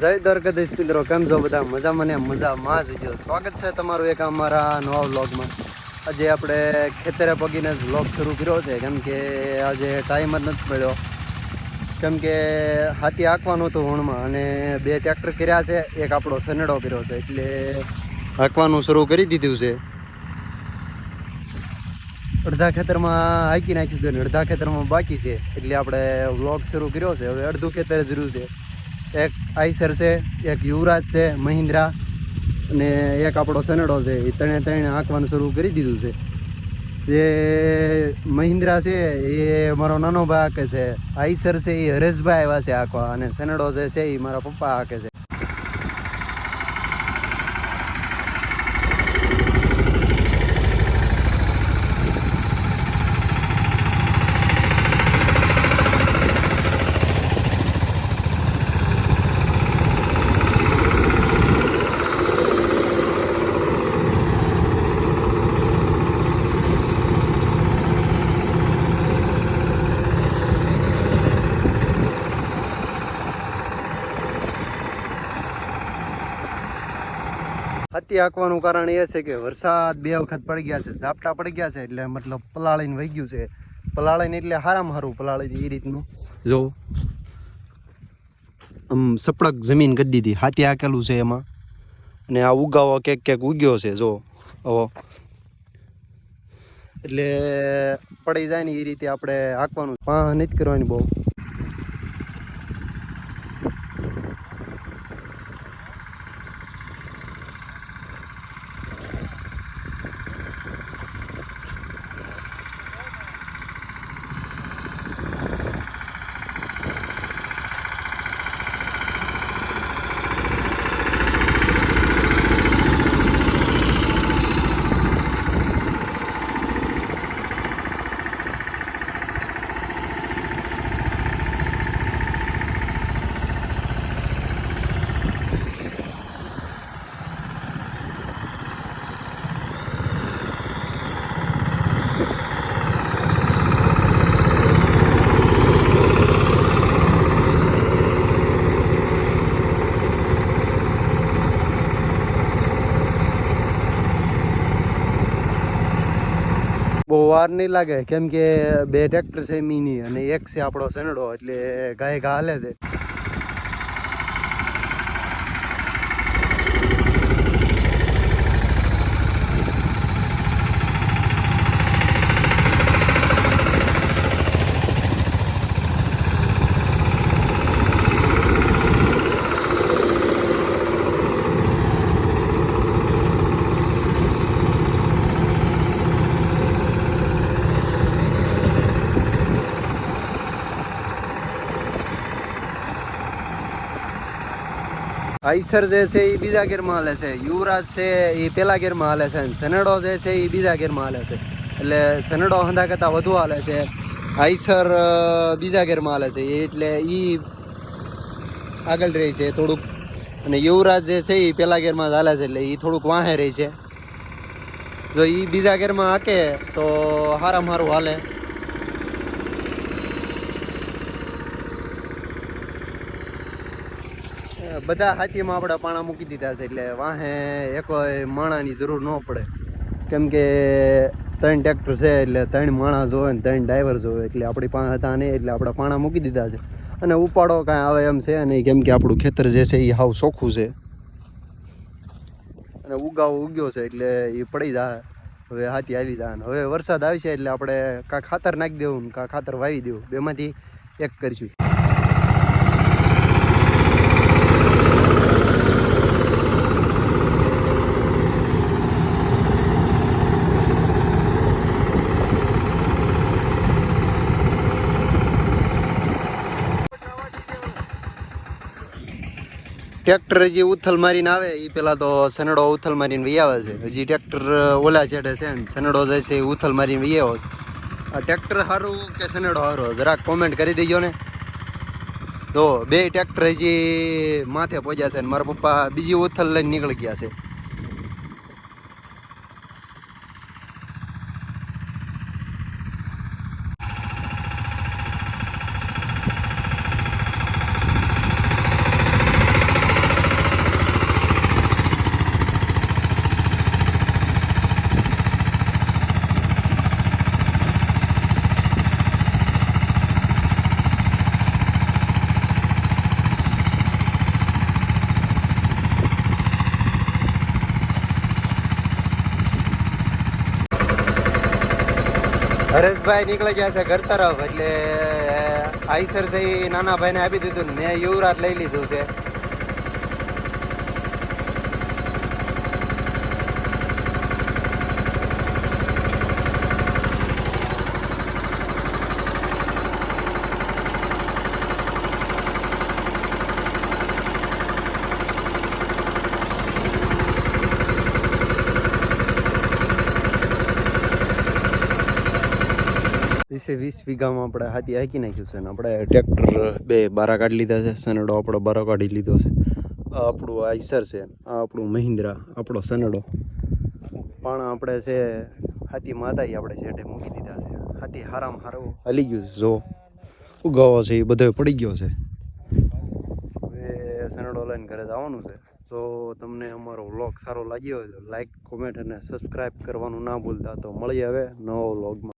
જય દ્વારકાધીશ મિત્રો, કેમ છો બધા? મજા મને મજામાં જ જો. સ્વાગત છે તમારું એક અમારા નવા વ્લોગમાં. આજે આપણે ખેતરે પગીને જ વ્લોગ શરૂ કર્યો છે, કેમ કે આજે ટાઈમ જ નથી મળ્યો. કેમ કે હાથી હાંકવાનું હતું હોણમાં અને બે ટ્રેક્ટર કર્યા છે, એક આપણો સનેડો કર્યો છે, એટલે હાંકવાનું શરૂ કરી દીધું છે. અડધા ખેતરમાં હાંકી નાખ્યું છે ને અડધા ખેતરમાં બાકી છે, એટલે આપણે વ્લોગ શરૂ કર્યો છે. હવે અડધું ખેતર જરૂર છે. એક આઈસર છે, એક યુવરાજ છે, મહિન્દ્રા અને એક આપણો સનેડો છે. એ ત્રણે ત્રણે આંકવાનું શરૂ કરી દીધું છે. જે મહિન્દ્રા છે, એ મારો નાનો ભાઈ આંકે છે. આઈસર છે, એ હરેશભાઈ આવ્યા છે આંકવા અને સનેડો જે છે, એ મારા પપ્પા આંકે છે. હાથી આંકવાનું કારણ એ છે કે વરસાદ બે વખત પડી ગયા છે, ઝાપટા પડી ગયા છે એટલે મતલબ પલાળીને વહી ગયું છે. પલાળીને એટલે હારામાં હારું પલાળી એ રીતનું. જો, આમ સપડક જમીન કરી દીધી, હાથી આંકેલું છે એમાં. અને આ ઉગાવો ક્યાંક ક્યાંક ઉગ્યો છે, જો, આવો. એટલે પડી જાય ને એ રીતે આપણે હાંકવાનું. પા નથી કરવાની બહુ. બહુ વાર નહીં લાગે. કેમ કે બે ટ્રેક્ટર છે, મિની અને એક છે આપણો સનડો એટલે ગાય ઘા હાલે છે. આઈસર જે છે એ બીજા ગેરમાં હાલે છે, યુવરાજ છે એ પેલા ગેરમાં હાલે છે સનેડો જે છે એ બીજા ગેરમાં હાલે છે. એટલે સનેડો હંધા કરતાં વધુ હાલે છે, આઈસર બીજા ગેરમાં હાલે છે, એટલે એ આગળ રહી છે થોડુંક. અને યુવરાજ જે છે એ પેલા ગેરમાં હાલે છે, એટલે એ થોડુંક વાહે રહી છે. જો એ બીજા ગેરમાં હાકે તો હારામાં સારું હાલે. બધા હાથીમાં આપણે પાણા મૂકી દીધા છે એટલે વાહે એક માણાની જરૂર ન પડે. કેમ કે ત્રણ ટ્રેક્ટર છે એટલે ત્રણ માણા જોવે ને ત્રણ ડ્રાઈવર જોવે એટલે આપણી પાસે હતા નહીં એટલે આપણે પાણા મૂકી દીધા છે. અને ઉપાડો કાંઈ આવે એમ છે નહીં, કેમ કે આપણું ખેતર જે છે એ હાવ ચોખ્ખું છે. અને ઉગાવો ઉગ્યો છે એટલે એ પડી જાય. હવે હાથી આવી જાય હવે વરસાદ આવશે એટલે આપણે કાં ખાતર નાખી દેવું કાં ખાતર વાવી દેવું. બેમાંથી એક કરીશું. ટ્રેક્ટર હજી ઉથલ મારીને આવે એ પેલા તો સનડો ઉથલ મારીને વી છે. હજી ટ્રેક્ટર ઓલા છેડે છે ને, સનડો જાય છે એ ઉથલ મારીને વી છે. આ ટ્રેક્ટર સારું કે સનડો સારો જરાક કોમેન્ટ કરી દેજો ને. તો બે ટ્રેક્ટર હજી માથે પહોંચ્યા છે ને, મારા પપ્પા બીજી ઉથલ લઈને નીકળી ગયા છે. હરેશભાઈ નીકળી ગયા છે ઘર તરફ, એટલે આઈસર છે એ નાના ભાઈને આપી દીધું ને મેં યુવરાજ લઈ લીધું છે. વીસે વીસ વીઘામાં આપણે હાથી હાકી નાખ્યું છે ને આપણે ટ્રેક્ટર બે બારા કાઢી લીધા છે સનડો આપણો બારો કાઢી લીધો છે. આ આપણું આઈસર છે, આ આપણું મહિન્દ્રા, આપણો સનડો પણ આપણે છે હાથી માતાએ આપણે છેટે મૂકી દીધા છે. હાથી હારામ હારો. હલી ગયું છે, જો. ઉગાવો છે, એ બધો પડી ગયો છે. હવે સનડો લઈને ઘરે જવાનું છે. જો તમને અમારો વ્લોગ સારો લાગ્યો હોય તો લાઈક, કોમેન્ટ અને સબસ્ક્રાઈબ કરવાનું ના ભૂલતા. તો મળીએ હવે નવો વ્લોગમાં.